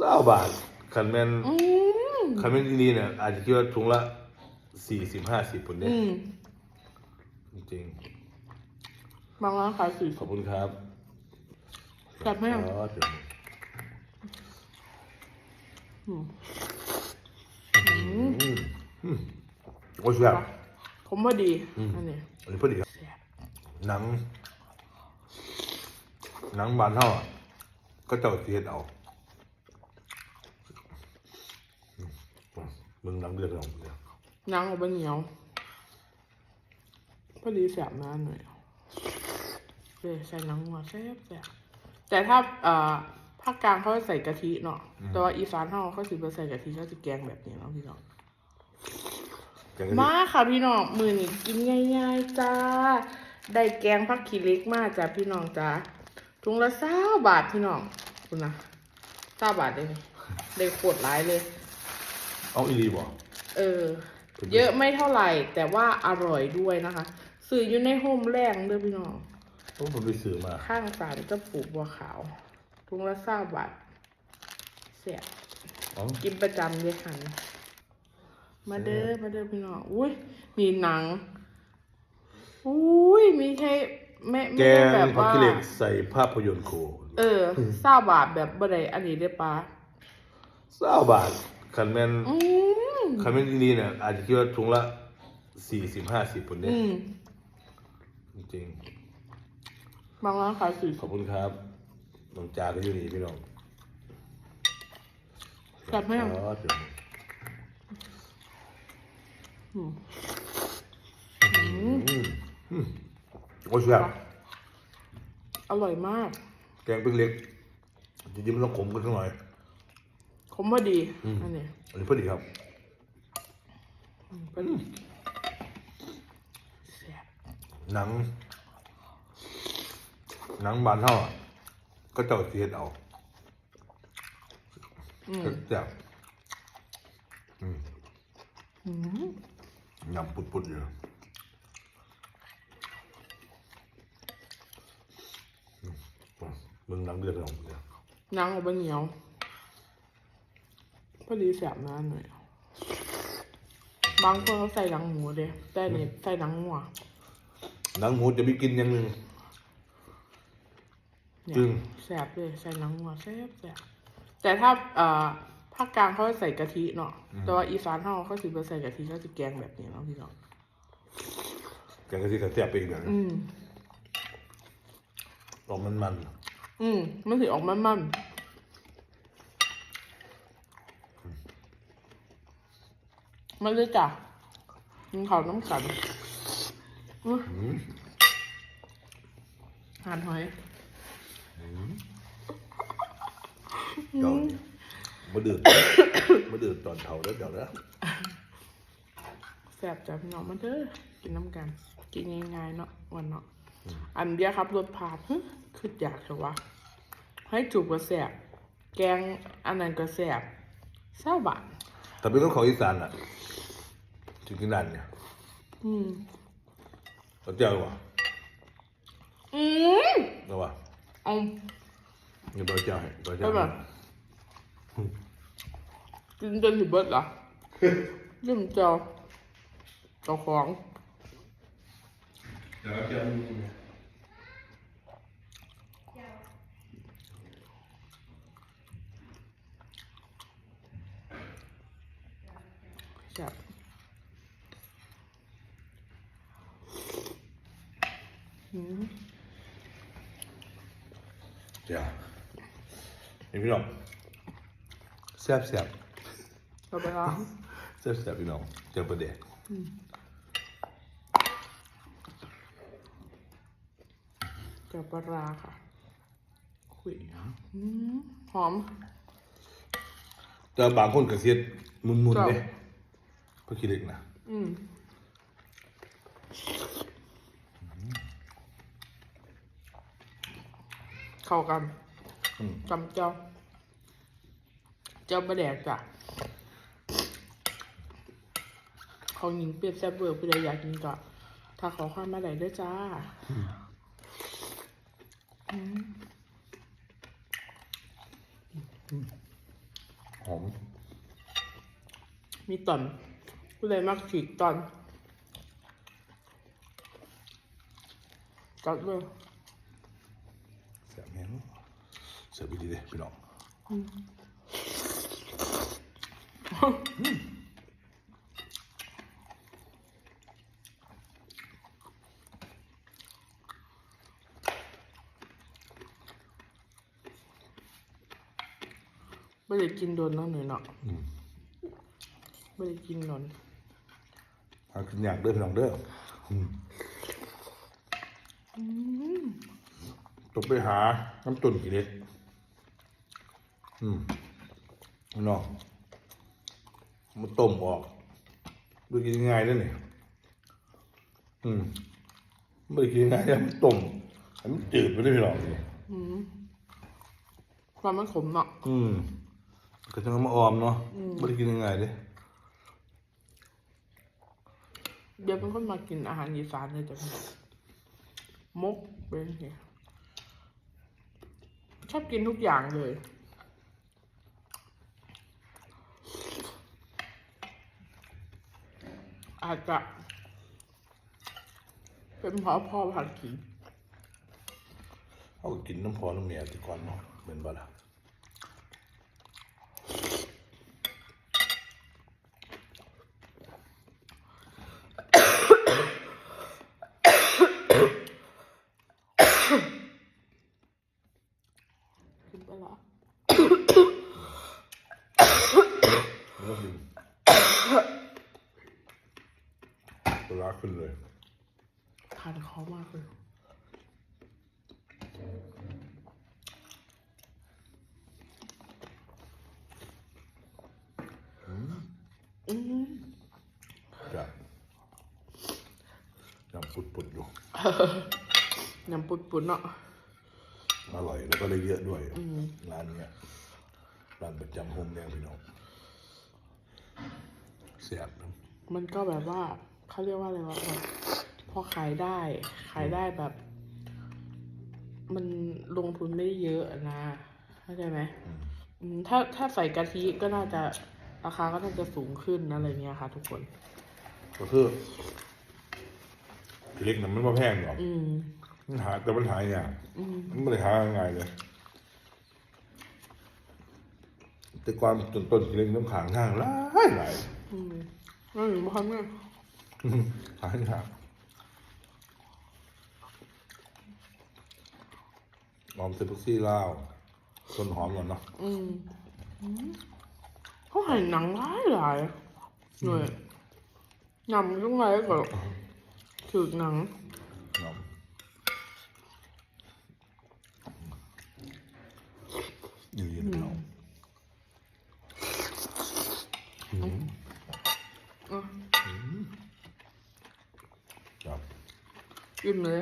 เศร้าบาทคันแมนอืมคันแมนที่นี่เนี่ยอาจจะคิดว่าถุงละสี่สิบห้าสิบคนเนี่ยอืมจริงบางร้านขายสี่ๆขอบคุณครับจัดให้ยังอ๋อเดี๋ยวอืมอืมอืมโอ้ยแบบผมว่าดีอืมอันนี้อันนี้พอดีครับ หนัง หนังบานเท่าอะก็เจ้าเสียดเอาอืม มึงหนังเดือดของเดียวหนังออกมาเหนียว พอดีแสบน้าหน่อยเลยใส่หนังหัวแซ่บแซ่บแต่ถ้าเอ่อภาคกลางเขาจะใส่กะทิเนาะแต่ว่าอีสานเขาเขาสิบใส่กะทิเขาจะแกงแบบนี้เนาะพี่น้องแกงกะทิมาค่ะพี่น้องมือนี่กินง่ายๆจ้า ได้แกงผักขี้เหล็กมาจ้ะพี่น้องจ้าถุงละเศร้าบาทพี่น้องคุณนะเศร้าบาทเลยนี่ได้ขวดหลายเลย เอาอีรีบอกเออ เยอะไม่เท่าไหร่ แต่ว่าอร่อยด้วยนะคะสื่ออยู่ในโฮมแรงเด้อพี่น้องต้องผมไปซื้อมา ข้างศาลเจะปลูกบัวขาวถุงละเศร้าบาทเสียอ๋อกินประจำเลยค่ะนี่มาเด้อมาเด้อพี่น้องอุ้ยมีหนังอุ้ยมีแค่ไม่แกไม่ได้งแบบผักว่าขี้เหล็กใส่ภาพยนตร์โคเออเศร้าบาทแบบบ่ได้อันนี้ได้ปะเศร้าบาท คันแมนอืมคันแมนที่นี่เนี่ยอาจจะคิดว่าถุงละสี่สิบห้าสิบคนเนี่ยอืมจริงบางร้านขายสี่ๆขอบคุณครับน้องจาก็อยู่นี่พี่น้องจัดให้ยังอ๋อเดี๋ยวอืมอืมอืมโอ้ยแบบอร่อยมาก แกงเป็นเล็กจริงๆมันต้องขมกันสักหน่อย ผมว่าดี อืม อันนี้อันนี้พอดีครับอืมเป็นแซ่บหนังหนังบานเท่าอะก็เจ้าเสียดเอาอืมก็จะอืมอืมยำปุดๆอยู่อืมมึงหนังเดือดของเดียวหนังออกมาเหนียว พอดีแสบน้าหน่อย บางคนเขาใส่หนังหมูเด้แต่นี่ใส่หนังหัวหนังหมูจะไม่กินอย่างหนึ่งเนี่ยจึงแสบเลยใส่หนังหัวแสบแสบแต่ถ้าเอ่อภาคกลางเขาจะใส่กะทิเนาะแต่ว่าอีสานเขาเขาสิบใส่กะทิเขาจะแกงแบบนี้เนาะพี่น้องแกงกะทิกระเทียบไปอีกแบบหนึ่งอืม ออกมันมันอืมมันถือออกมันมัน มันเลยจ้ะกินข้าวน้ำกันอื้อๆอืมหานหอยเดี๋ยวมาดื่มมาดื่มตอนเท่าแล้วเดี๋ยวนะแสบจ้ะพี่น้องมันเด้อกินน้ำกัน กินง่ายๆเนาะวันเนาะอันเดียวครับรสผาดฮึคืออยากเถอะวะให้จูบก็แสบแกงอันนั้นก็แสบเศร้าบาน แต่เป็นของของอีสานอะถึงกินนั่นเนี่ยอืมเขาเจ้าว่ะอืมเอาว่ะเอานี่บริเจ้าให้บริเจ้าได้ให้ป่ะกินจนถึงเบิดเหรอลืมเจ้าเจ้าของเดี๋ยวเจ้า แซ่บอืมเจ้านี่พี่น้องแซ่บแซ่บเราไปล้างแซ่บแซ่บพี่น้องเจ้าประเดี๋ยวเจ้าปลาร้าค่ะคุยอืมหอม แต่บางคนก็เสียดมุนๆจ้ะเนี่ย ก็คิดเล็กนะอืมเข้ากันอืมจำเจ้า เจ้าประแดกจ้ะของหญิงเปรียบแซ่บเบอร์ผู้ใดอยากกินก็ถ้าขอความมาได้ด้วยจ้าอืมหอม มีตอน ผู้ใดมักฉีกตอนจัดเลยแซ่บแห้งเสิร์ฟดีๆเลยพี่น้องไม่ได้กินโดนเนาะหน่อยเนาะอืมไม่ได้กินโดน หากินอยากเด้อพี่น้องเด้ออืมต้องไปหาน้ำตุ่นกี่เล็ดอืมพี่น้องมาต้มออกดูกินง่ายเด้อเนี่ยอืมไม่ได้กินง่ายเลยมันต้มให้มันจืดไปด้วยพี่น้องนี่ความมันขมเนาะอืมก็จะเอามาออมเนาะไม่ได้กินง่ายเลย เดี๋ยวเป็นคนมากินอาหารอีสานเลยจ้ะพี่น้งมกเป็นไงชอบกินทุกอย่างเลย อาจจะ เป็นเพราะพ่อผัดกินเขาก็กินน้ำพอน้ำเมียที่ก่อนเนาะเหมือนบ่ล่ะ กินไปละ มันก็กิน ปลาขึ้นเลย ทานเขามากเลย อืมจะยังปุดๆอยู่ยำปุดๆเนาะ อร่อยแล้วก็ได้เยอะด้วย ร้านเนี้ยร้านประจำโฮมแดงพี่น้องเสียบนะมันก็แบบว่า เขาเรียกว่าอะไรวะแบบพอขายได้ ขายได้แบบ มันลงทุนไม่ได้เยอะนะเข้าใจไหมอืมถ้าถ้าใส่กะทิก็น่าจะราคาก็น่าจะสูงขึ้นอะไรเงี้ยค่ะ ทุกคนก็คือเล็กน่ะมันไม่แพงหรอกอืมมันหาแต่มันหายากอืมมันไม่ได้หาง่ายเลยแต่ความต้นต้นๆเล็กน้ำขางทางหลายหลายอืมนั่นอยู่บ้านเนี่ย หายากหอมเซปซี่ลาวต้นหอมก่อนเนาะอืมอืมเขาใหายหนังหลายหลายหน่อยยำยังไงก็ถือหนัง หอมอยู่เย็นๆเนาะ อ่